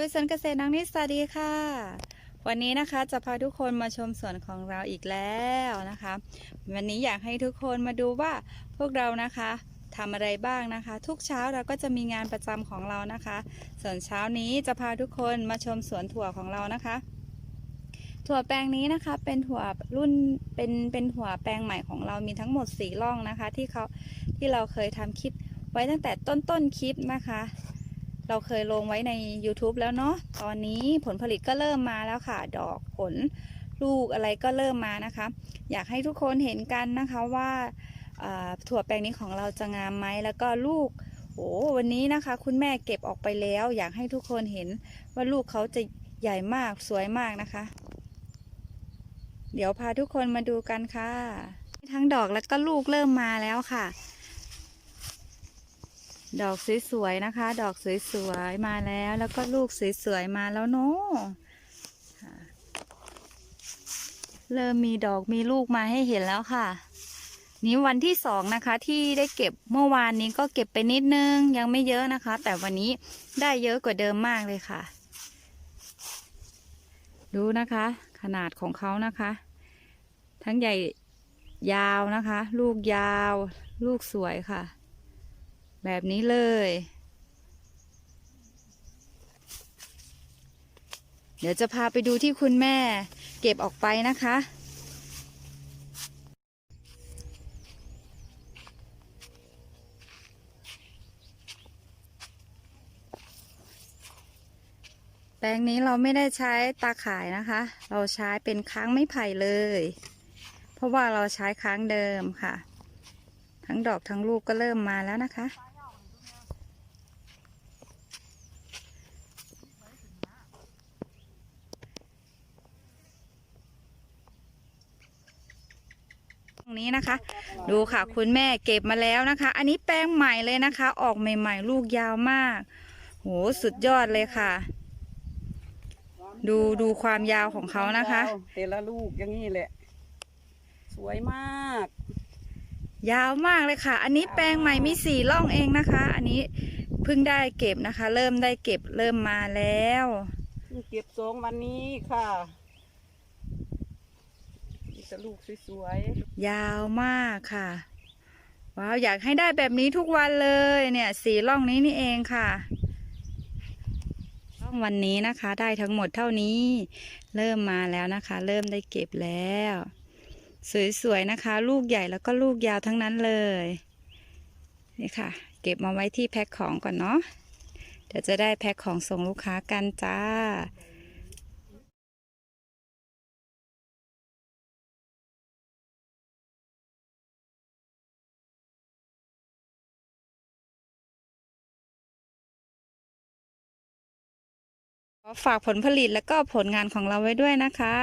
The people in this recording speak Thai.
สวนเกษตรนางนิดสวัสดีค่ะ วันนี้นะคะจะพาทุกคนมาชมสวนของเราอีกแล้วนะคะ วันนี้อยากให้ทุกคนมาดูว่าพวกเรานะคะทำอะไรบ้างนะคะ ทุกเช้าเราก็จะมีงานประจำของเรานะคะ ส่วนเช้านี้จะพาทุกคนมาชมสวนถั่วของเรานะคะ ถั่วแปลงนี้นะคะเป็นถั่วรุ่นเป็นเป็นถั่วแปลงใหม่ของเรามีทั้งหมดสี่ร่องนะคะ ที่เขาที่เราเคยทำคลิปไว้ตั้งแต่ต้นต้นคลิปนะคะ เราเคยลงไว้ใน YouTube แล้วเนาะตอนนี้ผลผลิตก็เริ่มมาแล้วค่ะ ดอกผลลูกอะไรก็เริ่มมานะคะ อยากให้ทุกคนเห็นกันนะคะว่าถั่วแปลงนี้ของเราจะงามไหมแล้วก็ลูกโอ้วันนี้นะคะ คุณแม่เก็บออกไปแล้ว อยากให้ทุกคนเห็นว่าลูกเขาจะใหญ่มากสวยมากนะคะ เดี๋ยวพาทุกคนมาดูกันค่ะ ทั้งดอกแล้วก็ลูกเริ่มมาแล้วค่ะ ดอกสวยๆนะคะ ดอกสวยๆมาแล้ว แล้วก็ลูกสวยๆมาแล้วเนาะเริ่มมีดอกมีลูกมาให้เห็นแล้วค่ะ นี้วันที่สองนะคะ ที่ได้เก็บเมื่อวานนี้ก็เก็บไปนิดนึงยังไม่เยอะนะคะ แต่วันนี้ได้เยอะกว่าเดิมมากเลยค่ะ ดูนะคะ ขนาดของเขานะคะ ทั้งใหญ่ยาวนะคะ ลูกยาว ลูกสวยค่ะ แบบนี้เลย เดี๋ยวจะพาไปดูที่คุณแม่เก็บออกไปนะคะ แปลงนี้เราไม่ได้ใช้ตาข่ายนะคะ เราใช้เป็นค้างไม้ไผ่เลย เพราะว่าเราใช้ค้างเดิมค่ะ ทั้งดอกทั้งลูกก็เริ่มมาแล้วนะคะ ตรงนี้นะคะ ดูค่ะคุณแม่เก็บมาแล้วนะคะ อันนี้แป้งใหม่เลยนะคะ ออกใหม่ ๆ ลูกยาวมาก โหสุดยอดเลยค่ะ ดูดูความยาวของเขานะคะ แต่ละลูกอย่างนี้แหละ สวยมาก ยาวมากเลยค่ะ อันนี้แปลงใหม่มีสี่ร่องเองนะคะ อันนี้เพิ่งได้เก็บนะคะ เริ่มได้เก็บเริ่มมาแล้วเก็บสองวันนี้ค่ะมี แต่ลูกสวยยาวมากค่ะ ว้าว อยากให้ได้แบบนี้ทุกวันเลยเนี่ยสี่ร่องนี้นี่เองค่ะ ร่องวันนี้นะคะ ได้ทั้งหมดเท่านี้ เริ่มมาแล้วนะคะ เริ่มได้เก็บแล้ว สวยๆนะคะ ลูกใหญ่แล้วก็ลูกยาวทั้งนั้นเลย นี่ค่ะ เก็บมาไว้ที่แพ็คของก่อนเนาะเดี๋ยวจะได้แพ็คของส่งลูกค้ากันจ้า ฝากผลผลิตและก็ผลงานของเราไว้ด้วยนะคะ